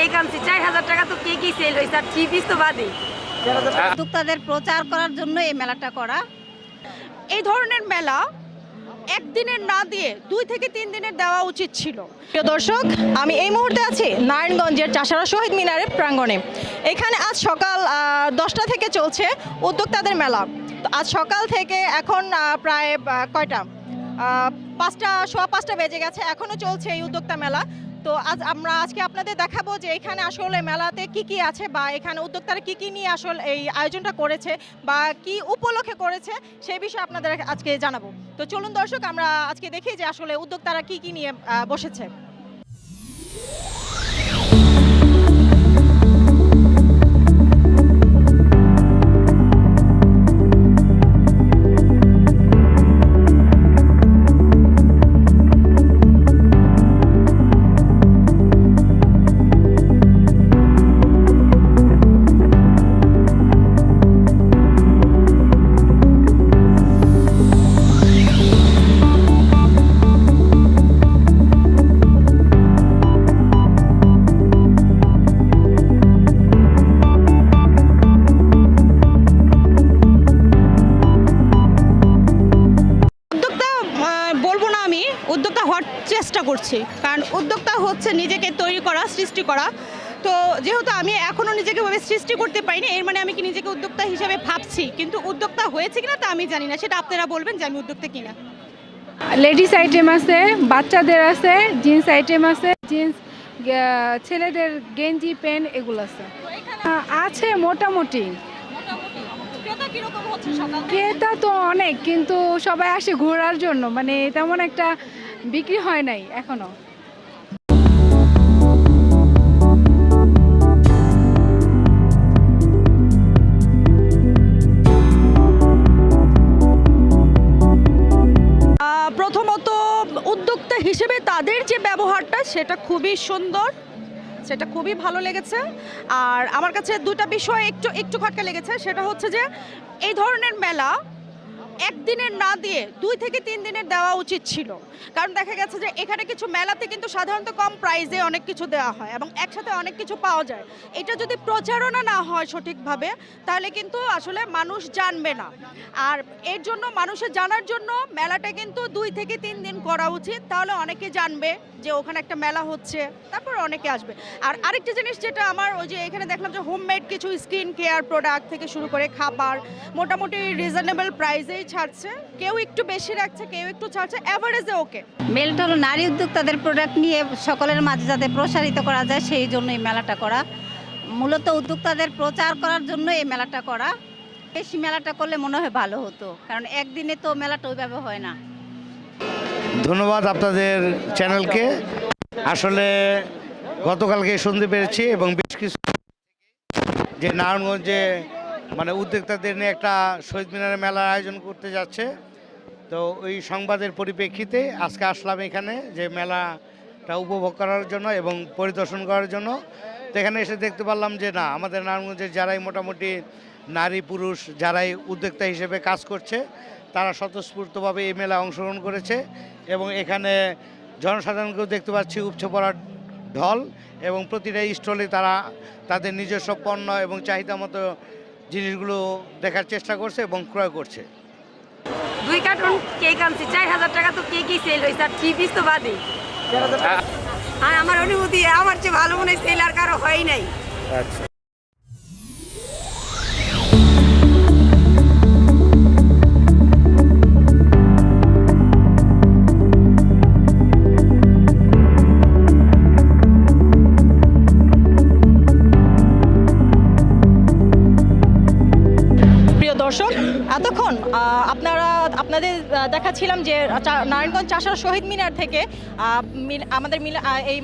Cake আনছি চার হাজার টাকা তো কেকই সেল হয়েছে? আর থ্রি পিস তো বাদে উদ্যোক্তাদের প্রচার করার জন্য এই মেলাটা করা। এই ধরনের মেলা একদিনের না দিয়ে দুই থেকে তিন দিনের দেওয়া উচিত ছিল। প্রিয় দর্শক আমি এই মুহূর্তে আছি নারায়ণগঞ্জের চাষারা শহীদ মিনারের প্রাঙ্গণে। এখানে আজ সকাল দশটা থেকে চলছে উদ্যোক্তাদের মেলা। তো আজ সকাল থেকে এখন প্রায় কয়টা? পাঁচটা সোয়া পাঁচটা বেজে গেছে। এখনও চলছে এই উদ্যোক্তা মেলা। তো আজ আমরা আজকে আপনাদের দেখাবো যে এখানে আসলে মেলাতে কি কি আছে বা এখানে উদ্যোক্তারা কি কি নিয়ে আসলে এই আয়োজনটা করেছে বা কি উপলক্ষে করেছে সেই বিষয়ে আপনাদের আজকে জানাব। তো চলুন দর্শক, আমরা আজকে দেখি যে আসলে উদ্যোক্তারা কি কি নিয়ে বসেছে। করছি। কারণ উদ্যোক্তা হচ্ছে নিজেকে তৈরি করা সৃষ্টি করা। তো যেহেতু আমি এখনও নিজেকে ভাবে সৃষ্টি করতে পারিনি এর মানে আমি কি নিজেকে উদ্যোক্তা হিসেবে ভাবছি? কিন্তু উদ্যোক্তা হয়েছে কিনা তা আমি জানি না। সেটা আপনারা বলবেন যে আমি উদ্যোক্তা কিনা। লেডিস আইটেম আছে বাচ্চাদের আছে জিন্স আইটেম আছে জিন্স ছেলেদের গেঞ্জি প্যান্ট এগুলো আছে। আছে মোটামুটি। ক্রেতা তো অনেক কিন্তু সবাই আসে ঘোরার জন্য। মানে তেমন একটা বিক্রি হয় নাই, এখনও। প্রথমত উদ্যোক্তা হিসেবে তাদের যে ব্যবহারটা, সেটা খুবই সুন্দর, সেটা খুবই ভালো লেগেছে। আর আমার কাছে দুটা বিষয় একটু একটু খটকা লেগেছে, সেটা হচ্ছে যে, এই ধরনের মেলা একদিনের না দিয়ে দুই থেকে তিন দিনের দেওয়া উচিত ছিল। কারণ দেখা গেছে যে এখানে কিছু মেলাতে কিন্তু সাধারণত কম প্রাইজে অনেক কিছু দেওয়া হয় এবং একসাথে অনেক কিছু পাওয়া যায়। এটা যদি প্রচারণা না হয় সঠিকভাবে, তাহলে কিন্তু আসলে মানুষ জানবে না। আর এর জন্য মানুষের জানার জন্য মেলাটা কিন্তু দুই থেকে তিন দিন করা উচিত। তাহলে অনেকে জানবে যে ওখানে একটা মেলা হচ্ছে, তারপর অনেকে আসবে। আর আরেকটা জিনিস যেটা আমার ওই যে এখানে দেখলাম যে হোমমেড কিছু স্কিন কেয়ার প্রোডাক্ট থেকে শুরু করে খাবার, মোটামুটি রিজনেবল প্রাইসেই ছাড়ছে কেউ একটু বেশি রাখছে কেউ একটু ছাড়ছে অ্যাভারেজে ওকে মেলটা হলো নারী উদ্যোক্তাদের প্রোডাক্ট নিয়ে সকলের মাঝে যাতে প্রসারিত করা যায় সেই জন্য এই মেলাটা করা। মূলত উদ্যোক্তাদের প্রচার করার জন্য এই মেলাটা করা। বেশি মেলাটা করলে মনে হয় ভালো হতো কারণ একদিনে তো মেলাটা ওইভাবে হয় না। ধন্যবাদ আপনাদের চ্যানেলকে আসলে গতকালকে শুনতে পেরেছি এবং বেশ কিছু যে নারায়ণগঞ্জে মানে উদ্যোক্তাদের নিয়ে একটা শহীদ মিনারে মেলার আয়োজন করতে যাচ্ছে। তো ওই সংবাদের পরিপ্রেক্ষিতে আজকে আসলাম এখানে যে মেলাটা উপভোগ করার জন্য এবং পরিদর্শন করার জন্য। তো এখানে এসে দেখতে পারলাম যে না, আমাদের নারায়ণগঞ্জের যারাই মোটামুটি নারী, পুরুষ যারাই উদ্যোক্তা হিসেবে কাজ করছে, তারা স্বতঃস্ফূর্তভাবে এই মেলায় অংশগ্রহণ করেছে এবং এখানে জনসাধারণকেও দেখতে পাচ্ছি উপচে পড়ার ঢল এবং প্রতিটা স্টলে তারা তাদের নিজস্ব পণ্য এবং চাহিদা মতো জিনিসগুলো দেখার চেষ্টা করছে এবং ক্রয় করছে। দুই কার্টুন কেক আনছি চার হাজার টাকা তো কেকই সেল হয়েছে আর থ্রি পিস তো বাদে আর আমার অনুভূতি আমার চেয়ে ভালো মনে হয় সেল আর কারও হয় নাই। আচ্ছা। আপনাদের দেখাচ্ছিলাম যে নারায়ণগঞ্জ চাষার শহীদ মিনার থেকে আমাদের এই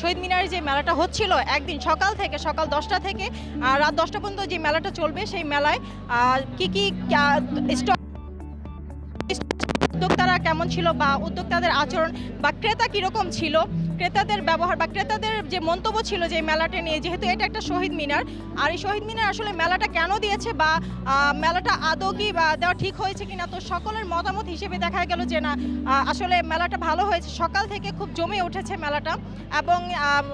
শহীদ মিনারে যে মেলাটা হচ্ছিল, একদিন সকাল থেকে, সকাল দশটা থেকে রাত দশটা পর্যন্ত যে মেলাটা চলবে, সেই মেলায় কি কি স্টক উদ্যোক্তারা কেমন ছিল বা উদ্যোক্তাদের আচরণ বা ক্রেতা কীরকম ছিল ক্রেতাদের ব্যবহার বা ক্রেতাদের যে মন্তব্য ছিল যে মেলাটা নিয়ে যেহেতু এটা একটা শহীদ মিনার আর এই শহীদ মিনার আসলে মেলাটা কেন দিয়েছে বা মেলাটা আদৌ কি বা দেওয়া ঠিক হয়েছে কিনা তো সকলের মতামত হিসেবে দেখা গেল যে না আসলে মেলাটা ভালো হয়েছে। সকাল থেকে খুব জমে উঠেছে মেলাটা এবং আহ,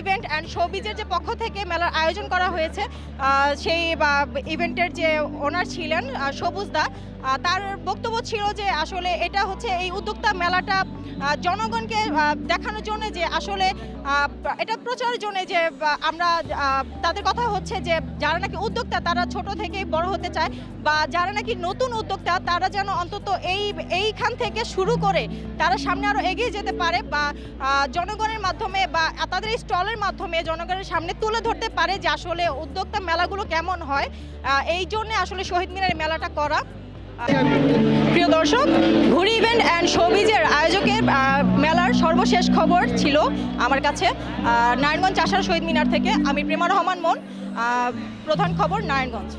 ইভেন্ট অ্যান্ড শোবিজের যে পক্ষ থেকে মেলার আয়োজন করা হয়েছে। সেই ইভেন্টের যে ওনার ছিলেন সবুজ দা তার বক্তব্য ছিল যে আসলে এটা হচ্ছে এই উদ্যোক্তা মেলাটা জনগণকে দেখানোর জন্য যে আসলে এটা প্রচারের জন্য যে আমরা তাদের কথা হচ্ছে যে যারা নাকি উদ্যোক্তা তারা ছোট থেকেই বড় হতে চায় বা যারা নাকি নতুন উদ্যোক্তা তারা যেন অন্তত এই, এইখান থেকে শুরু করে তারা সামনে আরও এগিয়ে যেতে পারে বা জনগণের মাধ্যমে বা তাদের এই স্টলের মাধ্যমে জনগণের সামনে তুলে ধরতে পারে যে আসলে উদ্যোক্তা মেলাগুলো কেমন হয়। এই জন্য আসলে শহীদ মিনারের মেলাটা করা। প্রিয় দর্শক, ঘুরি ইভেন্ট অ্যান্ড শোবিজের আয়োজকের মেলার সর্বশেষ খবর ছিল আমার কাছে। নারায়ণগঞ্জ চাষার শহীদ মিনার থেকে আমি প্রেমা রহমান মন। প্রধান খবর নারায়ণগঞ্জ।